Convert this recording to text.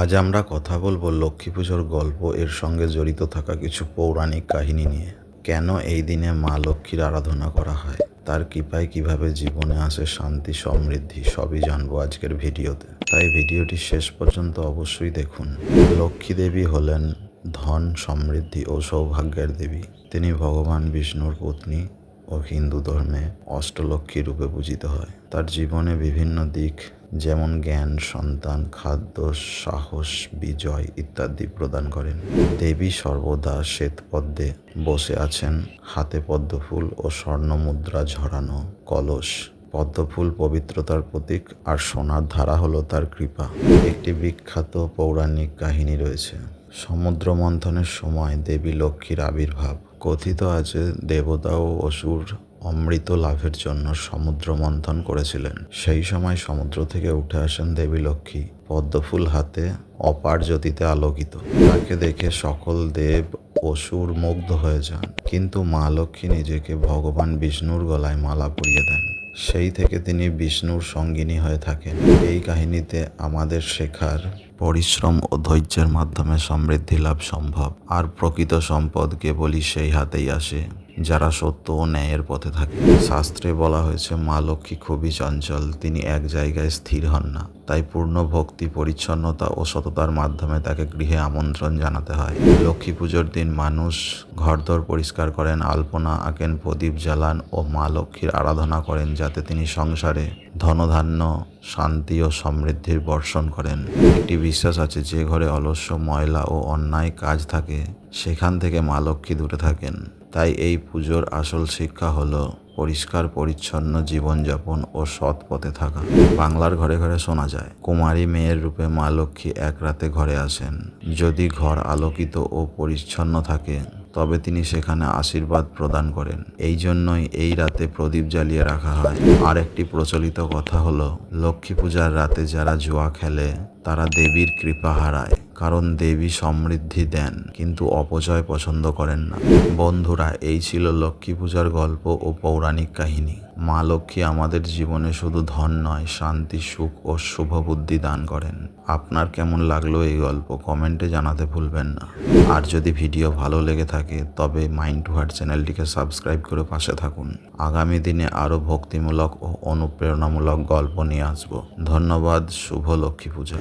আজ আমরা কথা বলব লক্ষ্মী পুজোর গল্প, এর সঙ্গে জড়িত থাকা কিছু পৌরাণিক কাহিনী নিয়ে। কেন এই দিনে মা লক্ষ্মীর আরাধনা করা হয়? তার কৃপায় কীভাবে জীবনে আসে শান্তি, সমৃদ্ধি, সবই জানব আজকের ভিডিওতে। তাই ভিডিওটি শেষ পর্যন্ত অবশ্যই দেখুন। লক্ষ্মী দেবী হলেন ধন, সমৃদ্ধি ও সৌভাগ্যের দেবী। তিনি ভগবান বিষ্ণুর পত্নী। ও হিন্দু ধর্মে অষ্টলক্ষ্মী রূপে পূজিত হয়। তার জীবনে বিভিন্ন দিক যেমন জ্ঞান, সন্তান, খাদ্য, সাহস, বিজয় ইত্যাদি প্রদান করেন। দেবী সর্বদা শ্বেতপদ্মে বসে আছেন। হাতে পদ্মফুল ও স্বর্ণ মুদ্রা ঝরানো কলস। পদ্মফুল পবিত্রতার প্রতীক আর সোনার ধারা হলো তার কৃপা। একটি বিখ্যাত পৌরাণিক কাহিনী রয়েছে। সমুদ্র মন্থনের সময় দেবী লক্ষ্মীর আবির্ভাব। কথিত আছে দেবতা ও অসুর অমৃত লাভের জন্য সমুদ্র মন্থন করেছিলেন। সেই সময় সমুদ্র থেকে উঠে আসেন দেবী লক্ষ্মী, পদ্মফুল হাতে অপার জ্যোতিতে আলোকিত। তাকে দেখে সকল দেব অসুর মুগ্ধ হয়ে যান। কিন্তু মা লক্ষ্মী নিজেকে ভগবান বিষ্ণুর গলায় মালা পরিয়ে দেন। সেই থেকে তিনি বিষ্ণুর সঙ্গিনী হয়ে থাকেন। এই কাহিনীতে আমাদের শেখার পরিশ্রম ও ধৈর্যের মাধ্যমে সমৃদ্ধি লাভ সম্ভব। আর প্রকৃত সম্পদ কেবলই সেই হাতেই আসে। যারা সত্য ও ন্যায়ের পথে থাকে। শাস্ত্রে বলা হয়েছে, মা লক্ষ্মী খুবই চঞ্চল, তিনি এক জায়গায় স্থির হন না, তাই পূর্ণ ভক্তি, পরিচ্ছন্নতা ও সততার মাধ্যমে তাকে গৃহে আমন্ত্রণ জানাতে হয়। লক্ষ্মী পুজোর দিন মানুষ ঘরদোর পরিষ্কার করেন, আলপনা আঁকেন, প্রদীপ জ্বালান ও মা লক্ষ্মীর আরাধনা করেন, যাতে তিনি সংসারে ধনধান্য শান্তি ও সমৃদ্ধির বর্ষণ করেন। একটি বিশ্বাস আছে, যে ঘরে অলস্য, ময়লা ও অন্যায় কাজ থাকে, সেখান থেকে মা লক্ষ্মী দূরে থাকেন। তাই এই পুজোর আসল শিক্ষা হলো পরিষ্কার, পরিচ্ছন্ন জীবনযাপন ও সৎ পথে থাকা। বাংলার ঘরে ঘরে শোনা যায়, কুমারী মেয়ের রূপে মা লক্ষ্মী এক রাতে ঘরে আসেন। যদি ঘর আলোকিত ও পরিচ্ছন্ন থাকে তবে তিনি সেখানে আশীর্বাদ প্রদান করেন। এই জন্যই এই রাতে প্রদীপ জ্বালিয়ে রাখা হয়। আর একটি প্রচলিত কথা হল, লক্ষ্মী পূজার রাতে যারা জুয়া খেলে, তারা দেবীর কৃপা হারায়, কারণ দেবী সমৃদ্ধি দেন, কিন্তু অপচয় পছন্দ করেন না। বন্ধুরা, এই ছিল লক্ষ্মী পূজার গল্প ও পৌরাণিক কাহিনী। মা লক্ষ্মী আমাদের জীবনে শুধু ধন নয়, শান্তি, সুখ ও শুভ বুদ্ধি দান করেন। আপনার কেমন লাগল এই গল্প কমেন্টে জানাতে ভুলবেন না। আর যদি ভিডিও ভালো লেগে থাকে, তবে মাইন্ড টু হার্ট চ্যানেলটিকে সাবস্ক্রাইব করে পাশে থাকুন। আগামী দিনে আরও ভক্তিমূলক ও অনুপ্রেরণামূলক গল্প নিয়ে আসব। ধন্যবাদ, শুভ লক্ষ্মী পূজা।